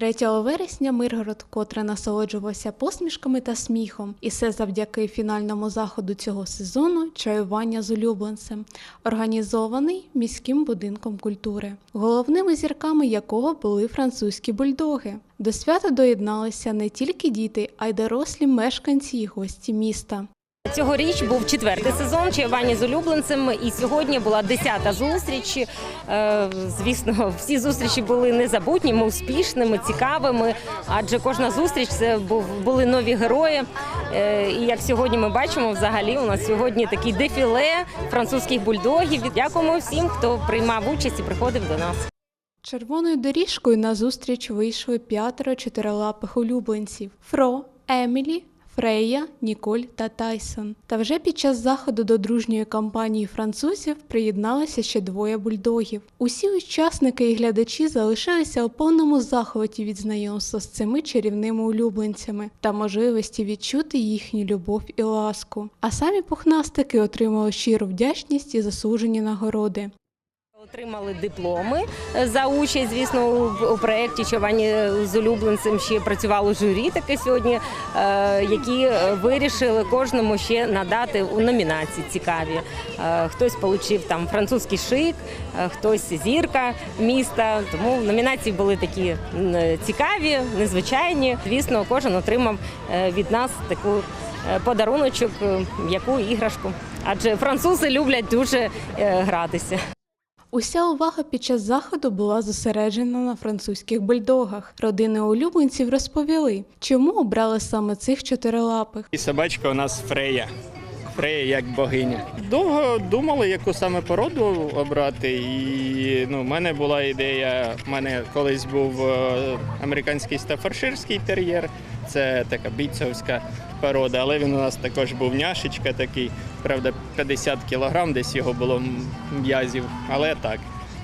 3 вересня Миргород вкотре насолоджувався посмішками та сміхом, і все завдяки фінальному заходу цього сезону чаювання з улюбленцем, організований міським будинком культури, головними зірками якого були французькі бульдоги. До свята доєдналися не тільки діти, а й дорослі мешканці і гості міста. Цьогоріч був четвертий сезон чаювання з улюбленцем, і сьогодні була десята зустріч. Е, Звісно, всі зустрічі були незабутніми, успішними, цікавими. Адже кожна зустріч це були нові герої. Е, І як сьогодні ми бачимо, взагалі у нас сьогодні такий дефіле французьких бульдогів. Дякуємо всім, хто приймав участь і приходив до нас. Червоною доріжкою на зустріч вийшли п'ятеро чотирилапих улюбленців: Фро, Емілі, Фрея, Ніколь та Тайсон. Та вже під час заходу до дружньої кампанії французів приєдналися ще двоє бульдогів. Усі учасники і глядачі залишилися у повному захваті від знайомства з цими чарівними улюбленцями та можливості відчути їхню любов і ласку. А самі пухнастики отримали щиру вдячність і заслужені нагороди. Отримали дипломи за участь, звісно, у, проєкті «Чування з улюбленцем ще працювало журі таке сьогодні, е, які вирішили кожному ще надати у номінації цікаві. Е, хтось отримав там французький шик, е, хтось зірка міста. Тому номінації були такі цікаві, незвичайні. Звісно, кожен отримав від нас таку подаруночок, яку іграшку. Адже французи люблять дуже гратися. Уся увага під час заходу була зосереджена на французьких бульдогах. Родини улюбленців розповіли, чому обрали саме цих чотирилапих. І собачка у нас Фрея. Фрея як богиня. Довго думали, яку саме породу обрати. І ну, в мене була ідея. У мене колись був е, американський стафарширський тер'єр. Це така бійцовська порода, але він у нас також був няшечка такий, правда, 50 кілограм, десь його було м'язів, але так.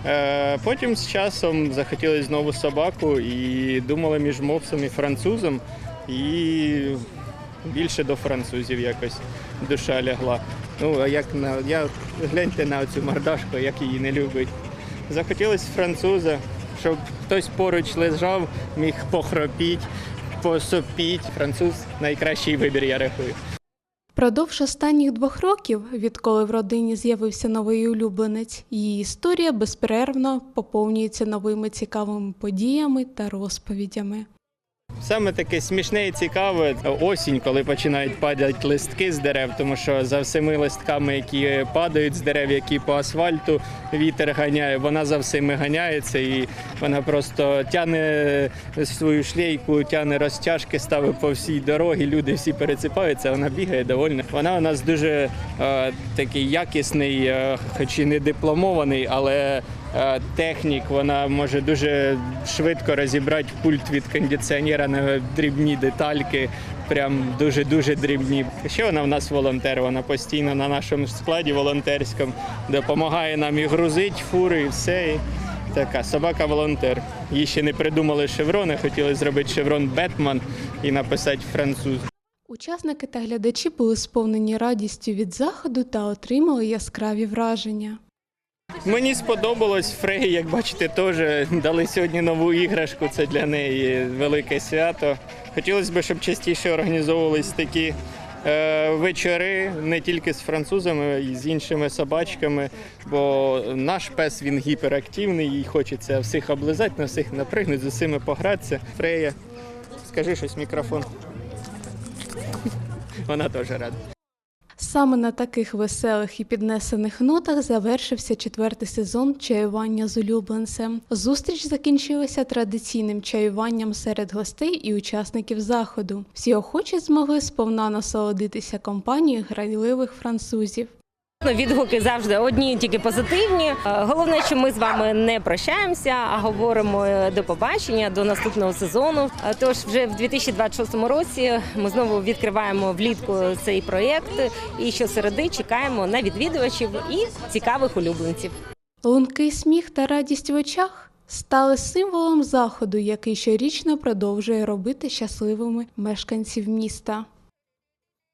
Е, Потім з часом захотіли знову собаку і думали між мопсом і французом. І більше до французів якось душа лягла. Ну, а як на я гляньте на цю мордашку, як її не любить. Захотілося француза, щоб хтось поруч лежав, міг похропіть, посопіть. Француз найкращий вибір, я рахую. Продовж останніх двох років, відколи в родині з'явився новий улюбленець, її історія безперервно поповнюється новими цікавими подіями та розповідями. Саме таке смішне і цікаве осінь, коли починають падати листки з дерев, тому що за всіми листками, які падають з дерев, які по асфальту вітер ганяє, вона за всіми ганяється і вона просто тяне свою шлейку, тяне розтяжки, ставить по всій дорогі. Люди всі пересипаються, вона бігає довольна. Вона у нас дуже е, такий якісний, е, хоч і не дипломований, але технік. Вона може дуже швидко розібрати пульт від кондиціонера на дрібні детальки. Прям дуже-дуже дрібні. Ще вона в нас волонтер, вона постійно на нашому складі волонтерському допомагає нам і грузить фури, і все. І така собака-волонтер. Їй ще не придумали шеврони, хотіли зробити шеврон Бетман і написати француз. Учасники та глядачі були сповнені радістю від заходу та отримали яскраві враження. Мені сподобалось Фрей, як бачите, теж дали сьогодні нову іграшку. Це для неї велике свято. Хотілося б, щоб частіше організовувались такі е, вечори не тільки з французами, й з іншими собачками. Бо наш пес він гіперактивний, їй хочеться всіх облизати, на всіх напригнути, з усіми погратися. Фрея, скажи щось в мікрофон. Вона теж рада. Саме на таких веселих і піднесених нотах завершився четвертий сезон чаювання з улюбленцем. Зустріч закінчилася традиційним чаюванням серед гостей і учасників заходу. Всі охочі змогли сповна насолодитися компанією грайливих французів. Відгуки завжди одні, тільки позитивні. Е, Головне, що ми з вами не прощаємося, а говоримо е, до побачення, до наступного сезону. Е, Тож вже в 2026 році ми знову відкриваємо влітку цей проєкт і щосереди чекаємо на відвідувачів і цікавих улюбленців. Лункий сміх та радість в очах стали символом заходу, який щорічно продовжує робити щасливими мешканців міста.